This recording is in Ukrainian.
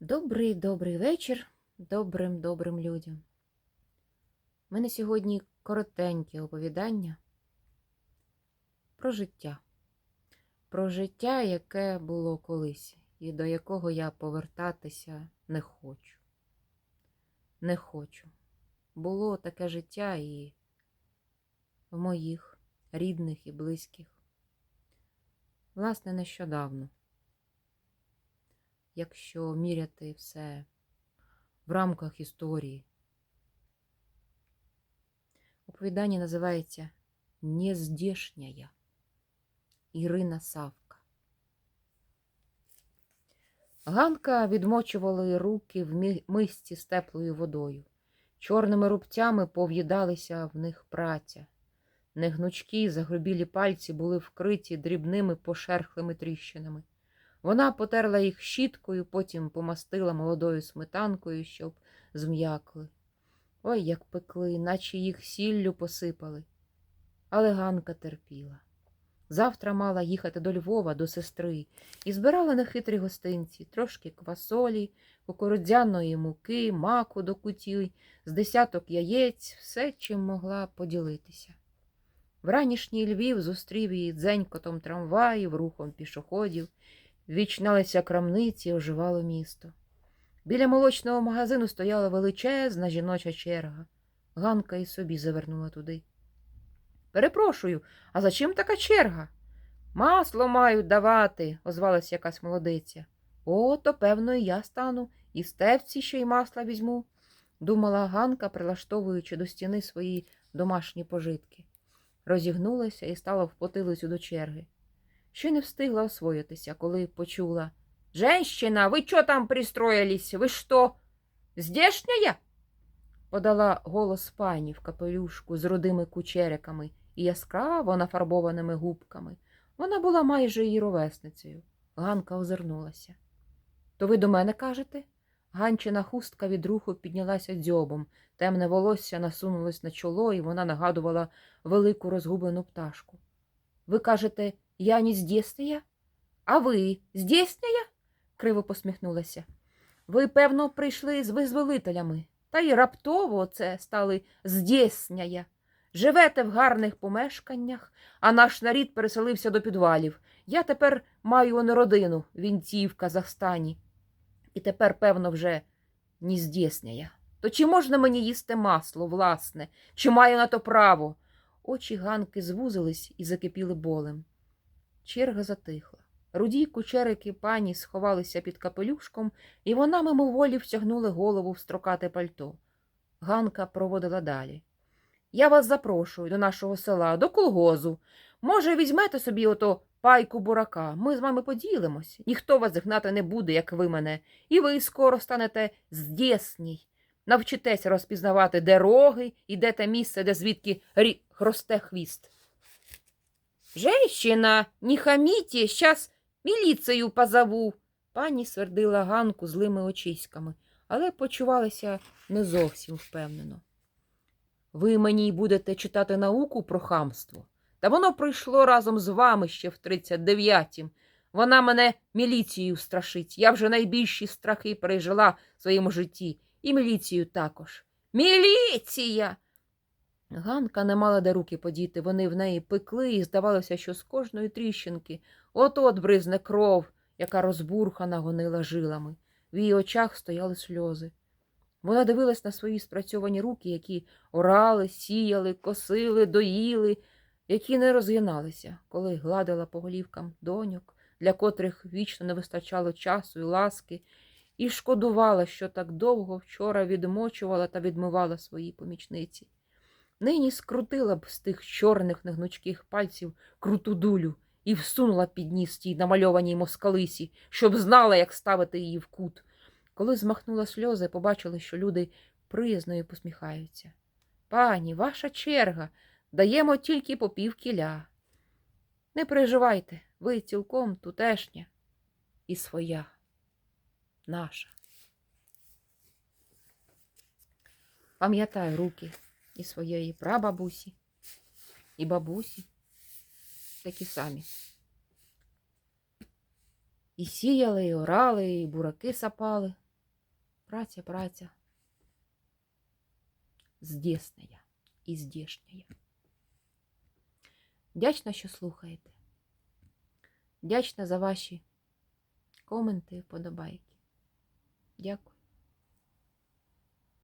Добрий добрий вечір добрим добрим людям. У мене сьогодні коротеньке оповідання про життя. Про життя, яке було колись, і до якого я повертатися не хочу. Не хочу. Було таке життя і в моїх рідних і близьких. Власне, нещодавно якщо міряти все в рамках історії. Оповідання називається Нездешняя Ірина Савка. Ганка відмочувала руки в мисці з теплою водою. Чорними рубцями пов'їдалися в них праця. Негнучкі, загрубілі пальці були вкриті дрібними пошерхлими тріщинами. Вона потерла їх щіткою, потім помастила молодою сметанкою, щоб зм'якли. Ой, як пекли, наче їх сіллю посипали. Але Ганка терпіла. Завтра мала їхати до Львова, до сестри, і збирала на хитрі гостинці трошки квасолі, кукурудзяної муки, маку до кутів, з десяток яєць, все, чим могла поділитися. Вранішній Львів зустрів її дзенькотом трамваїв, рухом пішоходів, Вічналися крамниці, оживало місто. Біля молочного магазину стояла величезна жіноча черга. Ганка і собі завернула туди. Перепрошую, а за чим така черга? Масло мають давати, озвалась якась молодиця. О, то, певно, і я стану, і в стевці ще й масла візьму, думала Ганка, прилаштовуючи до стіни свої домашні пожитки. Розігнулася і стала в потилицю до черги. Ще не встигла освоїтися, коли почула. «Женщина, ви чо там пристроїлись? Ви що, здешняя?» подала голос пані в капелюшку з рудими кучериками і яскраво нафарбованими губками. Вона була майже її ровесницею. Ганка озирнулася. То ви до мене кажете? Ганчина хустка від руху піднялася дзьобом, темне волосся насунулось на чоло, і вона нагадувала велику розгублену пташку. Ви кажете, я не здійснює? А ви здійснює? криво посміхнулася. Ви, певно, прийшли з визволителями, та й раптово це стали здійснює. Живете в гарних помешканнях, а наш нарід переселився до підвалів. Я тепер маю он родину в Вінці в Казахстані. І тепер, певно, вже не здійснює. То чи можна мені їсти масло, власне, чи маю на то право? Очі Ганки звузились і закипіли болем. Черга затихла. Руді кучерики пані сховалися під капелюшком, і вона мимоволі втягнула голову в строкате пальто. Ганка проводила далі. Я вас запрошую до нашого села, до колгозу. Може, візьмете собі ото пайку бурака. Ми з вами поділимось. Ніхто вас гнати не буде, як ви мене, і ви скоро станете здєсній. Навчитеся розпізнавати, де роги і де те місце, де звідки рі... росте хвіст. Женщина, не хаміте, щас міліцію позову. Пані свердила Ганку злими очиськами, але почувалася не зовсім впевнено. Ви мені будете читати науку про хамство. Та воно прийшло разом з вами ще в 39-м. Вона мене міліцією страшить. Я вже найбільші страхи пережила в своєму житті. І міліцію також. Міліція! Ганка не мала де руки подіти, вони в неї пекли, і здавалося, що з кожної тріщинки от-от бризне кров, яка розбурхана гонила жилами. В її очах стояли сльози. Вона дивилась на свої спрацьовані руки, які орали, сіяли, косили, доїли, які не розгиналися, коли гладила по голівкам доньок, для котрих вічно не вистачало часу і ласки, і шкодувала, що так довго вчора відмочувала та відмивала свої помічниці. Нині скрутила б з тих чорних негнучких пальців круту дулю і всунула під ніс тій намальованій москалисі, щоб знала, як ставити її в кут. Коли змахнула сльози, побачили, що люди приязною посміхаються. Пані, ваша черга, даємо тільки по пів кіля. Не переживайте, ви цілком тутешня і своя, наша. Пам'ятаю руки і своєї прабабусі, і бабусі, такі самі. І сіяли, і орали, і бураки сапали, Праця, праця. Здесная і здешняя. Вдячна, що слухаєте. Вдячна за ваші коменти, вподобайки. Дякую.